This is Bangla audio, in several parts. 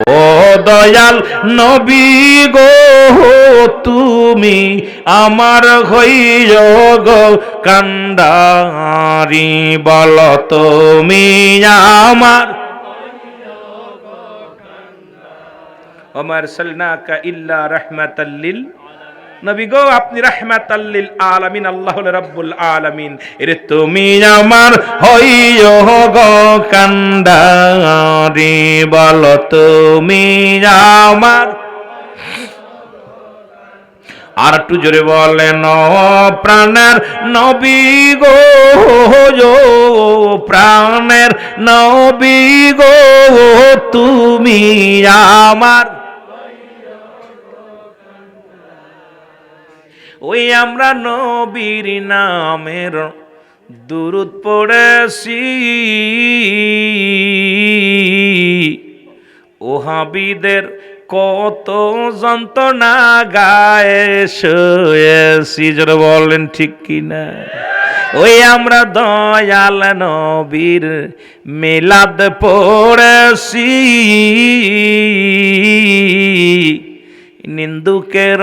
ও দয়াল নবী গো, তুমি আমার হইয় গো কান্ডারি বল, তুমি আমার ওমর সালনাকা ইল্লা রাহমাতাল্লিল নবী গো, আপনি রাহমাতাল্লিল আলামিন, আল্লাহ রাব্বুল আলামিন। এরে তুমি আমার হইয় গো কান্ডারি বল তুমি আমার। আর একটু জোরে বলেন প্রাণের নবী গো প্রাণের নবী গো তুমি আমার। ওই আমরা নবীর নামের দুরুদ পড়েছি। ওহাবিদের কত যন্ত্রণা গায়ে শুয়েছি যারা বলেন ঠিক কিনা? ওই আমরা দয়াল নবীর মিলাদ পড়েছি। নিন্দুকের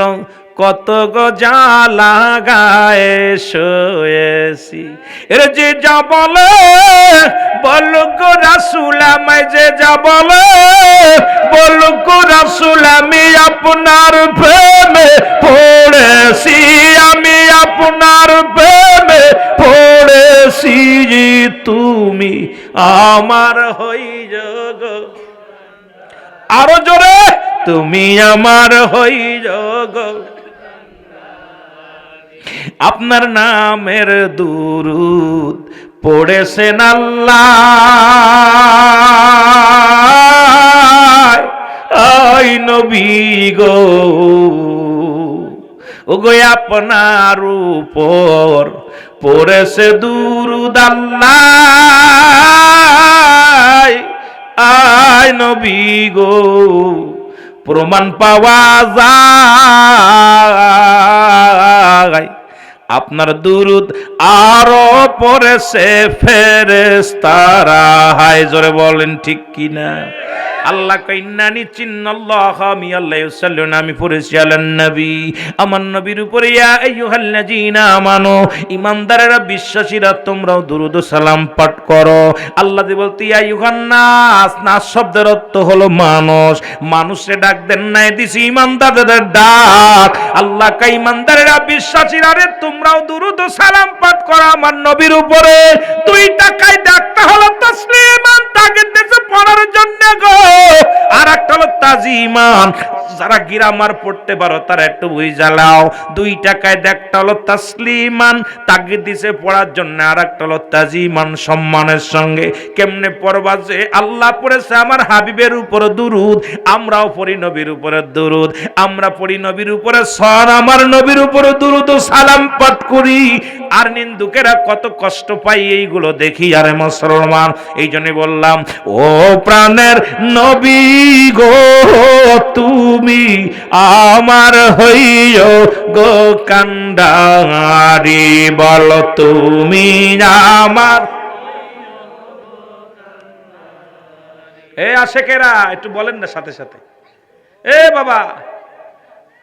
কত গো জ্বালা গায়ে শুয়েছি। এর যে যা বলে বল গো রাসুল যে যা বলে বল গো রাসুল আমি আপনার প্রেমে পড়েছি। আমি আপনার প্রেমে পড়েছি, তুমি আমার হই যোগ আরও জোরে, তুমি আমার হই গো। আপনার নামের দুরুদ পড়েছেন আল্লাহ। আই নবী গো। ওগো আপনার উপর পড়েছে দুরুদ আল্লাহ। নবী গো। প্রমাণ পাওয়া যায়। আপনার দুরুদ আরও পরেছে ফেরেস্তারা হাই জোরে বলেন ঠিক কিনা? আল্লাহ কইন্নানি চিন্নাল্লাহ আমি আল্লাহ সাল্লুন আমি পড়েছি আলান নবী। আমার নবীর উপরে, ইয়া আমানু ইমানদারেরা বিশ্বাসীরা, তোমরাও দুরুদ সালাম পাঠ করো। আল্লাহ আইয়ুহান নাস শব্দের অর্থ হলো মানুষ। মানুষে ডাক দেন নাই দিছি ইমানদারদের ডাক। আল্লাহ কা বিশ্বাসীরা রে, তোমরাও দুরুদ সালাম পাঠ করো আমার নবীর উপরে। দুই টাকায় ডাকতে হলো তসলিমান তাজিমান যারা গিরামার পড়তে পারো তারা একটু বই জ্বালাও। দুই টাকায় একটা হলো তাসলিমান তাকে দিছে পড়ার জন্য, আর একটা হলো তাজিমান সম্মানের সঙ্গে। কেমনে পড়বা যে আল্লাহ পড়েছে আমার হাবিবের উপরে দুরুদ, আমরাও পড়ি নবীর উপরে দুরুদ। আমরা পড়ি নবীর উপরে সর আমার নবীর উপরে দুরুদ ও সালাম পাঠ করি। আর নিন্দুকেরা কত কষ্ট পাই এইগুলো দেখি, আরে মুসলমান। এই জন্য বললাম, ও প্রাণের নবী গো, তুমি আমার হইও গো কান্ডারি। বল, তুমি আমার এ আশেকেরা, একটু বলেন না সাথে সাথে। এ বাবা,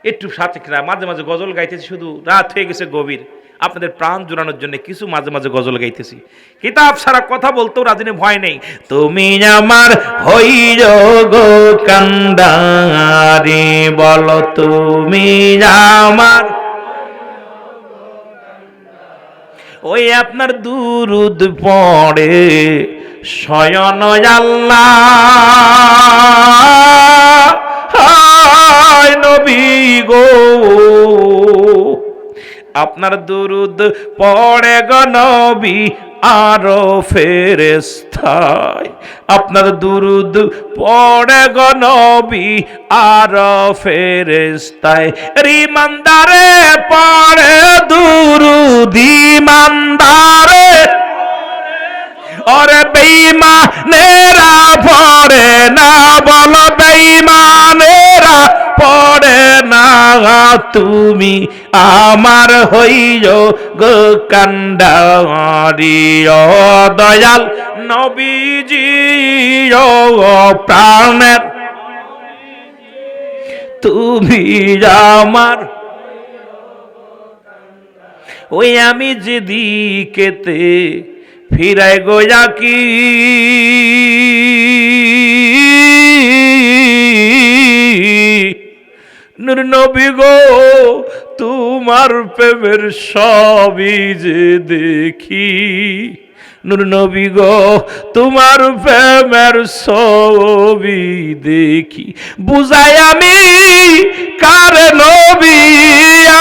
একটু সাথে, মাঝে মাঝে গজল গাইতেছি শুধু, রাত হয়ে গেছে গভীর। আপনাদের প্রাণ জোড়ানোর জন্য কিছু মাঝে মাঝে গজল গাইতেছি। কিতাব সারা কথা বলতেও রাজিনে ভয় নেই। তুমি আমার হইর গো কান্দারি বলো তুমি আমার ওই আপনার দুরুদ পড়ে শয়ন আল্লাহ। নবী গো। আপনার দুরুদ পড়ে গ নবী, আরও ফেরেস্তায় আপনার দুরুদ পড়ে গ নবী, আরও ফেরেস্তায় রিমান্দারে পড়ে দুরুদ, ইমানদারে। ওরে বেঈমানেরা তুমি আমার হইও গো কান্ডারি দয়াল নবীজি প্রাণের। তুমি আমার ওই আমি যেদিকেতে ফিরাই গোয়া কি নবী গো, তোমার প্রেমের সবই যে দেখি। নবী গো, তোমার প্রেমের সবই দেখি। বুঝাই আমি কার নবী,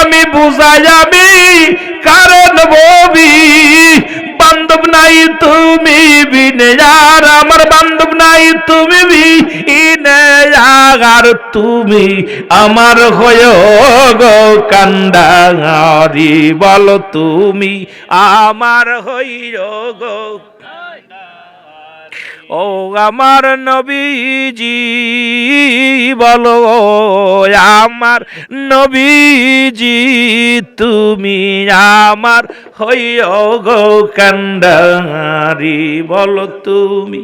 আমি বুঝাই আমি কার নবী। বান্ধব নাই তুমি বিনে আর আমার বান্ধব নাই, তুমি আর তুমি আমার হয়ে গো কান্দারি বলো, তুমি আমার হইয় গো। ও আমার নবীজি বলো আমার নবীজি তুমি আমার হইও গো কান্ডারি বলো তুমি